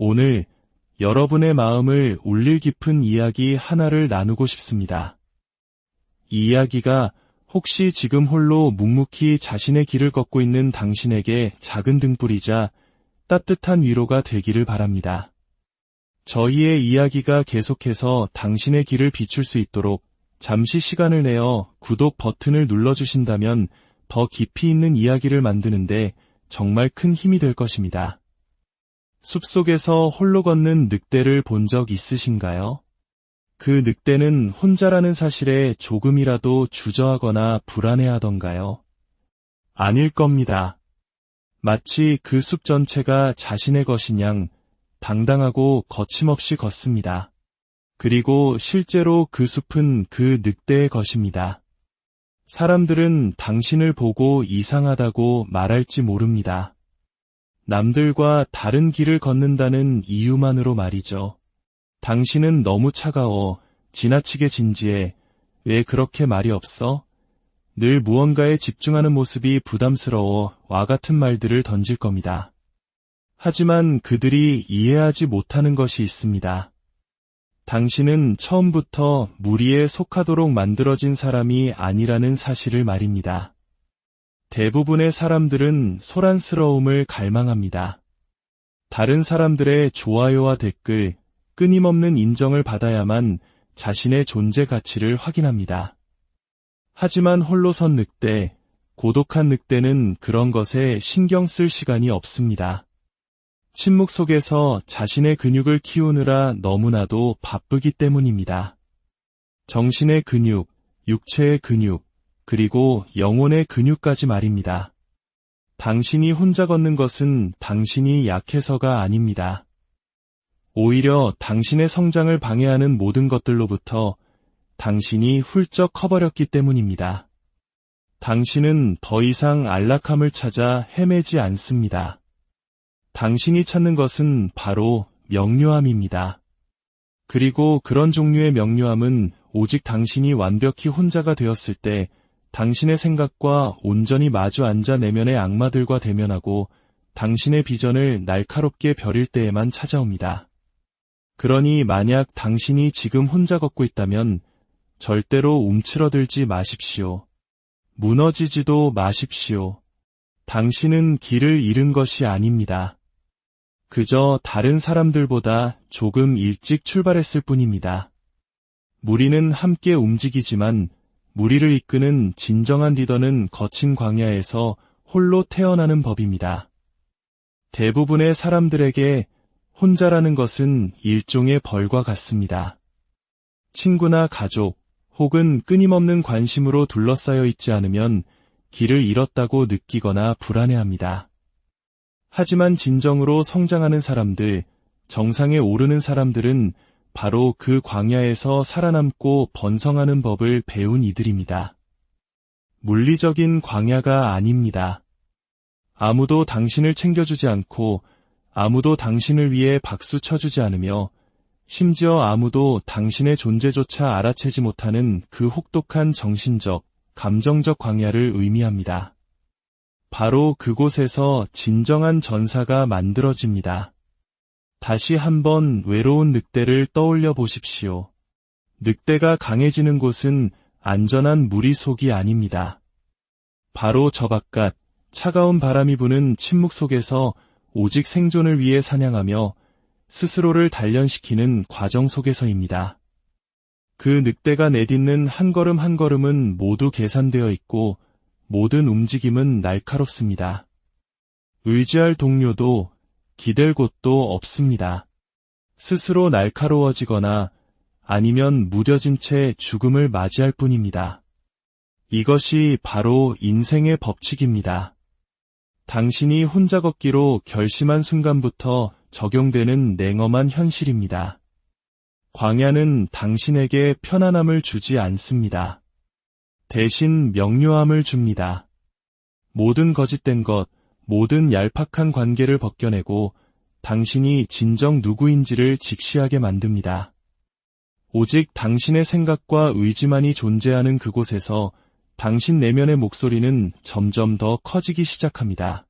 오늘 여러분의 마음을 울릴 깊은 이야기 하나를 나누고 싶습니다. 이 이야기가 혹시 지금 홀로 묵묵히 자신의 길을 걷고 있는 당신에게 작은 등불이자 따뜻한 위로가 되기를 바랍니다. 저희의 이야기가 계속해서 당신의 길을 비출 수 있도록 잠시 시간을 내어 구독 버튼을 눌러주신다면 더 깊이 있는 이야기를 만드는데 정말 큰 힘이 될 것입니다. 숲속에서 홀로 걷는 늑대를 본 적 있으신가요? 그 늑대는 혼자라는 사실에 조금이라도 주저하거나 불안해하던가요? 아닐 겁니다. 마치 그 숲 전체가 자신의 것인 양 당당하고 거침없이 걷습니다. 그리고 실제로 그 숲은 그 늑대의 것입니다. 사람들은 당신을 보고 이상하다고 말할지 모릅니다. 남들과 다른 길을 걷는다는 이유만으로 말이죠. 당신은 너무 차가워, 지나치게 진지해, 왜 그렇게 말이 없어? 늘 무언가에 집중하는 모습이 부담스러워 와 같은 말들을 던질 겁니다. 하지만 그들이 이해하지 못하는 것이 있습니다. 당신은 처음부터 무리에 속하도록 만들어진 사람이 아니라는 사실을 말입니다. 대부분의 사람들은 소란스러움을 갈망합니다. 다른 사람들의 좋아요와 댓글, 끊임없는 인정을 받아야만 자신의 존재 가치를 확인합니다. 하지만 홀로 선 늑대, 고독한 늑대는 그런 것에 신경 쓸 시간이 없습니다. 침묵 속에서 자신의 근육을 키우느라 너무나도 바쁘기 때문입니다. 정신의 근육, 육체의 근육, 그리고 영혼의 근육까지 말입니다. 당신이 혼자 걷는 것은 당신이 약해서가 아닙니다. 오히려 당신의 성장을 방해하는 모든 것들로부터 당신이 훌쩍 커버렸기 때문입니다. 당신은 더 이상 안락함을 찾아 헤매지 않습니다. 당신이 찾는 것은 바로 명료함입니다. 그리고 그런 종류의 명료함은 오직 당신이 완벽히 혼자가 되었을 때 당신의 생각과 온전히 마주 앉아 내면의 악마들과 대면하고 당신의 비전을 날카롭게 벼릴 때에만 찾아옵니다. 그러니 만약 당신이 지금 혼자 걷고 있다면 절대로 움츠러들지 마십시오. 무너지지도 마십시오. 당신은 길을 잃은 것이 아닙니다. 그저 다른 사람들보다 조금 일찍 출발했을 뿐입니다. 무리는 함께 움직이지만 무리를 이끄는 진정한 리더는 거친 광야에서 홀로 태어나는 법입니다. 대부분의 사람들에게 혼자라는 것은 일종의 벌과 같습니다. 친구나 가족 혹은 끊임없는 관심으로 둘러싸여 있지 않으면 길을 잃었다고 느끼거나 불안해합니다. 하지만 진정으로 성장하는 사람들, 정상에 오르는 사람들은 바로 그 광야에서 살아남고 번성하는 법을 배운 이들입니다. 물리적인 광야가 아닙니다. 아무도 당신을 챙겨주지 않고 아무도 당신을 위해 박수 쳐주지 않으며 심지어 아무도 당신의 존재조차 알아채지 못하는 그 혹독한 정신적, 감정적 광야를 의미합니다. 바로 그곳에서 진정한 전사가 만들어집니다. 다시 한번 외로운 늑대를 떠올려 보십시오. 늑대가 강해지는 곳은 안전한 무리 속이 아닙니다. 바로 저 바깥 차가운 바람이 부는 침묵 속에서 오직 생존을 위해 사냥하며 스스로를 단련시키는 과정 속에서입니다. 그 늑대가 내딛는 한 걸음 한 걸음은 모두 계산되어 있고 모든 움직임은 날카롭습니다. 의지할 동료도 기댈 곳도 없습니다. 스스로 날카로워지거나 아니면 무뎌진 채 죽음을 맞이할 뿐입니다. 이것이 바로 인생의 법칙입니다. 당신이 혼자 걷기로 결심한 순간부터 적용되는 냉엄한 현실입니다. 광야는 당신에게 편안함을 주지 않습니다. 대신 명료함을 줍니다. 모든 거짓된 것, 모든 얄팍한 관계를 벗겨내고 당신이 진정 누구인지를 직시하게 만듭니다. 오직 당신의 생각과 의지만이 존재하는 그곳에서 당신 내면의 목소리는 점점 더 커지기 시작합니다.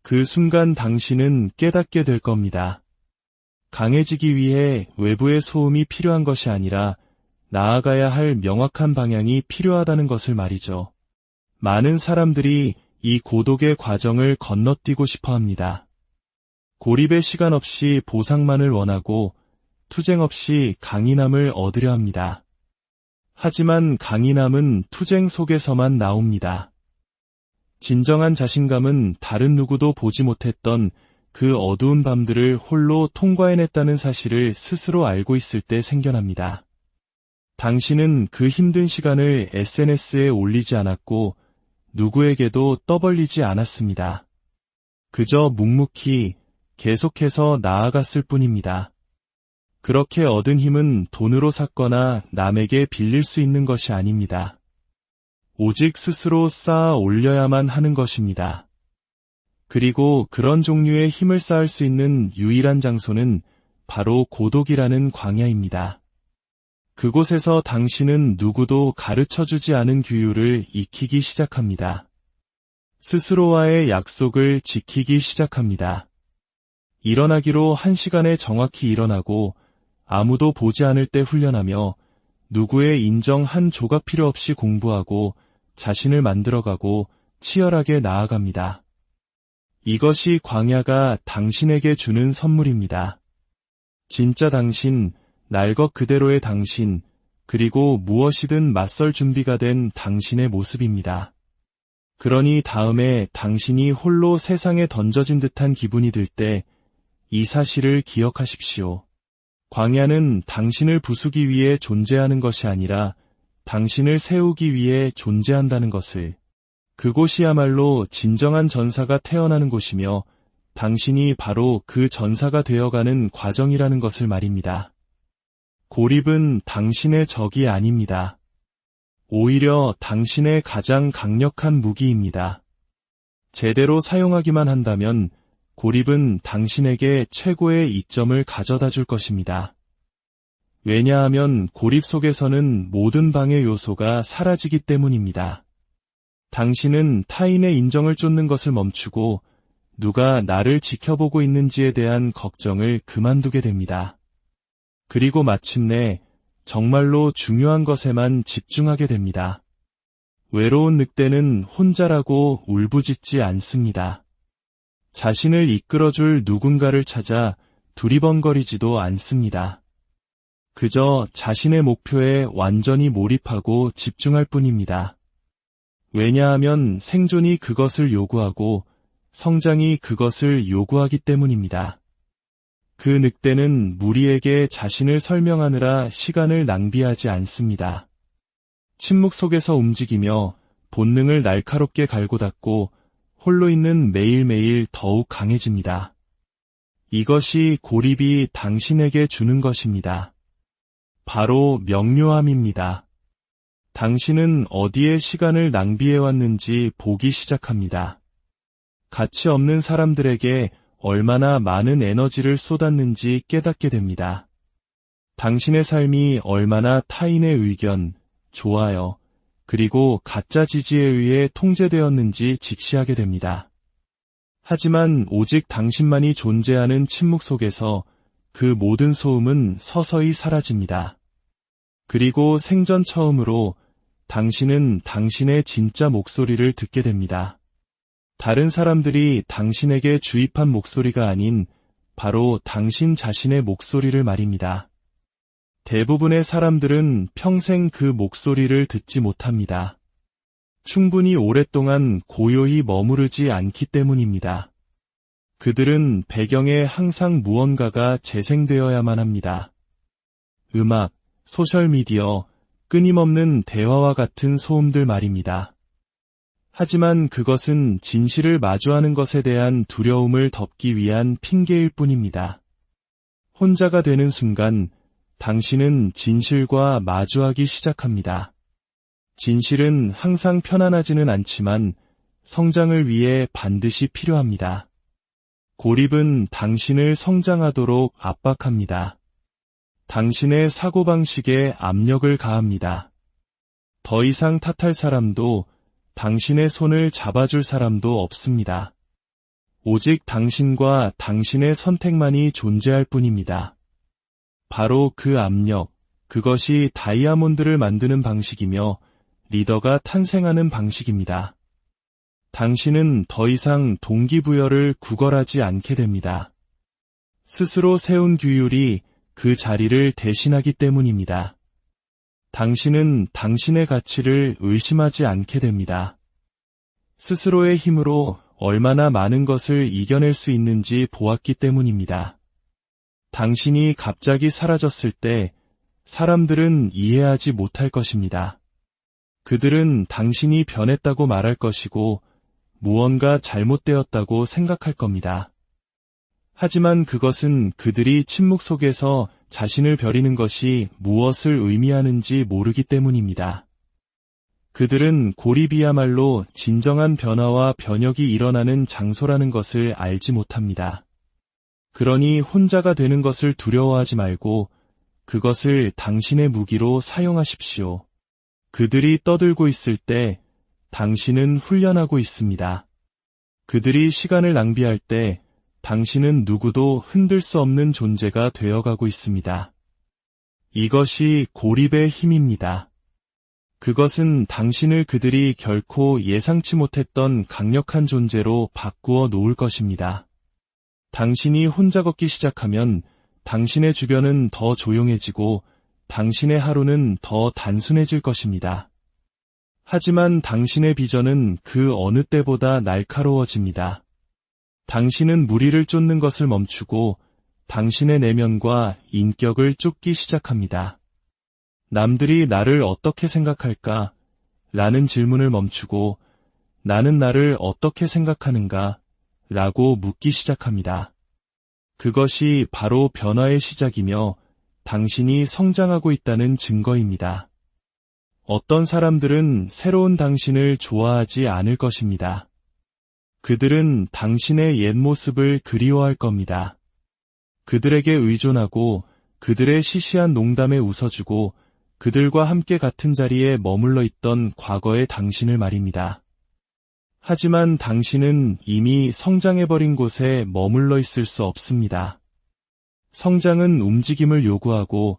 그 순간 당신은 깨닫게 될 겁니다. 강해지기 위해 외부의 소음이 필요한 것이 아니라 나아가야 할 명확한 방향이 필요하다는 것을 말이죠. 많은 사람들이 이 고독의 과정을 건너뛰고 싶어 합니다. 고립의 시간 없이 보상만을 원하고 투쟁 없이 강인함을 얻으려 합니다. 하지만 강인함은 투쟁 속에서만 나옵니다. 진정한 자신감은 다른 누구도 보지 못했던 그 어두운 밤들을 홀로 통과해냈다는 사실을 스스로 알고 있을 때 생겨납니다. 당신은 그 힘든 시간을 SNS에 올리지 않았고 누구에게도 떠벌리지 않았습니다. 그저 묵묵히 계속해서 나아갔을 뿐입니다. 그렇게 얻은 힘은 돈으로 샀거나 남에게 빌릴 수 있는 것이 아닙니다. 오직 스스로 쌓아 올려야만 하는 것입니다. 그리고 그런 종류의 힘을 쌓을 수 있는 유일한 장소는 바로 고독이라는 광야입니다. 그곳에서 당신은 누구도 가르쳐 주지 않은 규율을 익히기 시작합니다. 스스로와의 약속을 지키기 시작합니다. 일어나기로 한 시간에 정확히 일어나고 아무도 보지 않을 때 훈련하며 누구의 인정 한 조각 필요 없이 공부하고 자신을 만들어가고 치열하게 나아갑니다. 이것이 광야가 당신에게 주는 선물입니다. 진짜 당신, 날 것 그대로의 당신, 그리고 무엇이든 맞설 준비가 된 당신의 모습입니다. 그러니 다음에 당신이 홀로 세상에 던져진 듯한 기분이 들 때 이 사실을 기억하십시오. 광야는 당신을 부수기 위해 존재하는 것이 아니라 당신을 세우기 위해 존재한다는 것을 그곳이야말로 진정한 전사가 태어나는 곳이며 당신이 바로 그 전사가 되어가는 과정이라는 것을 말입니다. 고립은 당신의 적이 아닙니다. 오히려 당신의 가장 강력한 무기입니다. 제대로 사용하기만 한다면 고립은 당신에게 최고의 이점을 가져다 줄 것입니다. 왜냐하면 고립 속에서는 모든 방해 요소가 사라지기 때문입니다. 당신은 타인의 인정을 쫓는 것을 멈추고 누가 나를 지켜보고 있는지에 대한 걱정을 그만두게 됩니다. 그리고 마침내 정말로 중요한 것에만 집중하게 됩니다. 외로운 늑대는 혼자라고 울부짖지 않습니다. 자신을 이끌어줄 누군가를 찾아 두리번거리지도 않습니다. 그저 자신의 목표에 완전히 몰입하고 집중할 뿐입니다. 왜냐하면 생존이 그것을 요구하고 성장이 그것을 요구하기 때문입니다. 그 늑대는 무리에게 자신을 설명하느라 시간을 낭비하지 않습니다. 침묵 속에서 움직이며 본능을 날카롭게 갈고 닦고 홀로 있는 매일매일 더욱 강해집니다. 이것이 고립이 당신에게 주는 것입니다. 바로 명료함입니다. 당신은 어디에 시간을 낭비해왔는지 보기 시작합니다. 가치 없는 사람들에게 얼마나 많은 에너지를 쏟았는지 깨닫게 됩니다. 당신의 삶이 얼마나 타인의 의견, 좋아요, 그리고 가짜 지지에 의해 통제되었는지 직시하게 됩니다. 하지만 오직 당신만이 존재하는 침묵 속에서 그 모든 소음은 서서히 사라집니다. 그리고 생전 처음으로 당신은 당신의 진짜 목소리를 듣게 됩니다. 다른 사람들이 당신에게 주입한 목소리가 아닌 바로 당신 자신의 목소리를 말입니다. 대부분의 사람들은 평생 그 목소리를 듣지 못합니다. 충분히 오랫동안 고요히 머무르지 않기 때문입니다. 그들은 배경에 항상 무언가가 재생되어야만 합니다. 음악, 소셜미디어, 끊임없는 대화와 같은 소음들 말입니다. 하지만 그것은 진실을 마주하는 것에 대한 두려움을 덮기 위한 핑계일 뿐입니다. 혼자가 되는 순간 당신은 진실과 마주하기 시작합니다. 진실은 항상 편안하지는 않지만 성장을 위해 반드시 필요합니다. 고립은 당신을 성장하도록 압박합니다. 당신의 사고방식에 압력을 가합니다. 더 이상 탓할 사람도 당신의 손을 잡아줄 사람도 없습니다. 오직 당신과 당신의 선택만이 존재할 뿐입니다. 바로 그 압력, 그것이 다이아몬드를 만드는 방식이며 리더가 탄생하는 방식입니다. 당신은 더 이상 동기부여를 구걸하지 않게 됩니다. 스스로 세운 규율이 그 자리를 대신하기 때문입니다. 당신은 당신의 가치를 의심하지 않게 됩니다. 스스로의 힘으로 얼마나 많은 것을 이겨낼 수 있는지 보았기 때문입니다. 당신이 갑자기 사라졌을 때 사람들은 이해하지 못할 것입니다. 그들은 당신이 변했다고 말할 것이고 무언가 잘못되었다고 생각할 겁니다. 하지만 그것은 그들이 침묵 속에서 자신을 버리는 것이 무엇을 의미하는지 모르기 때문입니다. 그들은 고립이야말로 진정한 변화와 변혁이 일어나는 장소라는 것을 알지 못합니다. 그러니 혼자가 되는 것을 두려워하지 말고 그것을 당신의 무기로 사용하십시오. 그들이 떠들고 있을 때 당신은 훈련하고 있습니다. 그들이 시간을 낭비할 때 당신은 누구도 흔들 수 없는 존재가 되어가고 있습니다. 이것이 고립의 힘입니다. 그것은 당신을 그들이 결코 예상치 못했던 강력한 존재로 바꾸어 놓을 것입니다. 당신이 혼자 걷기 시작하면 당신의 주변은 더 조용해지고 당신의 하루는 더 단순해질 것입니다. 하지만 당신의 비전은 그 어느 때보다 날카로워집니다. 당신은 무리를 쫓는 것을 멈추고 당신의 내면과 인격을 쫓기 시작합니다. 남들이 나를 어떻게 생각할까? 라는 질문을 멈추고 나는 나를 어떻게 생각하는가? 라고 묻기 시작합니다. 그것이 바로 변화의 시작이며 당신이 성장하고 있다는 증거입니다. 어떤 사람들은 새로운 당신을 좋아하지 않을 것입니다. 그들은 당신의 옛 모습을 그리워할 겁니다. 그들에게 의존하고 그들의 시시한 농담에 웃어주고 그들과 함께 같은 자리에 머물러 있던 과거의 당신을 말입니다. 하지만 당신은 이미 성장해버린 곳에 머물러 있을 수 없습니다. 성장은 움직임을 요구하고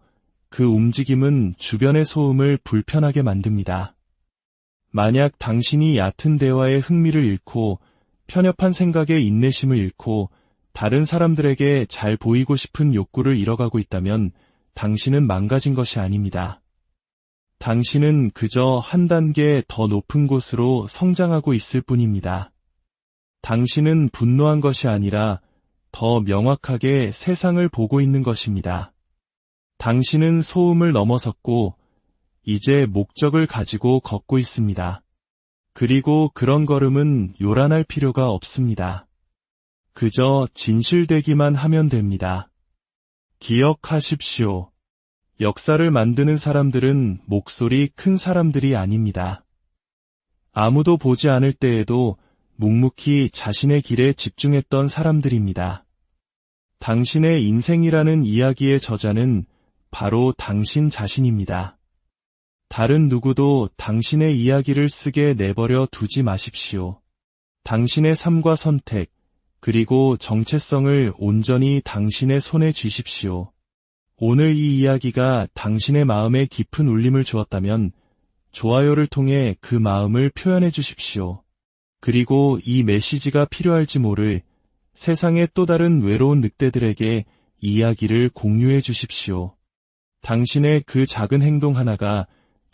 그 움직임은 주변의 소음을 불편하게 만듭니다. 만약 당신이 얕은 대화에 흥미를 잃고 편협한 생각에 인내심을 잃고 다른 사람들에게 잘 보이고 싶은 욕구를 잃어가고 있다면 당신은 망가진 것이 아닙니다. 당신은 그저 한 단계 더 높은 곳으로 성장하고 있을 뿐입니다. 당신은 분노한 것이 아니라 더 명확하게 세상을 보고 있는 것입니다. 당신은 소음을 넘어섰고 이제 목적을 가지고 걷고 있습니다. 그리고 그런 걸음은 요란할 필요가 없습니다. 그저 진실되기만 하면 됩니다. 기억하십시오. 역사를 만드는 사람들은 목소리 큰 사람들이 아닙니다. 아무도 보지 않을 때에도 묵묵히 자신의 길에 집중했던 사람들입니다. 당신의 인생이라는 이야기의 저자는 바로 당신 자신입니다. 다른 누구도 당신의 이야기를 쓰게 내버려 두지 마십시오. 당신의 삶과 선택, 그리고 정체성을 온전히 당신의 손에 쥐십시오. 오늘 이 이야기가 당신의 마음에 깊은 울림을 주었다면 좋아요를 통해 그 마음을 표현해 주십시오. 그리고 이 메시지가 필요할지 모를 세상의 또 다른 외로운 늑대들에게 이야기를 공유해 주십시오. 당신의 그 작은 행동 하나가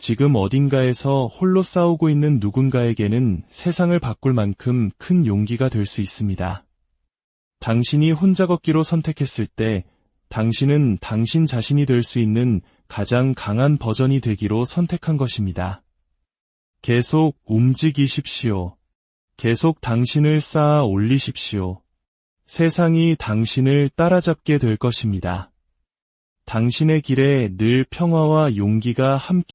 지금 어딘가에서 홀로 싸우고 있는 누군가에게는 세상을 바꿀 만큼 큰 용기가 될 수 있습니다. 당신이 혼자 걷기로 선택했을 때 당신은 당신 자신이 될 수 있는 가장 강한 버전이 되기로 선택한 것입니다. 계속 움직이십시오. 계속 당신을 쌓아 올리십시오. 세상이 당신을 따라잡게 될 것입니다. 당신의 길에 늘 평화와 용기가 함께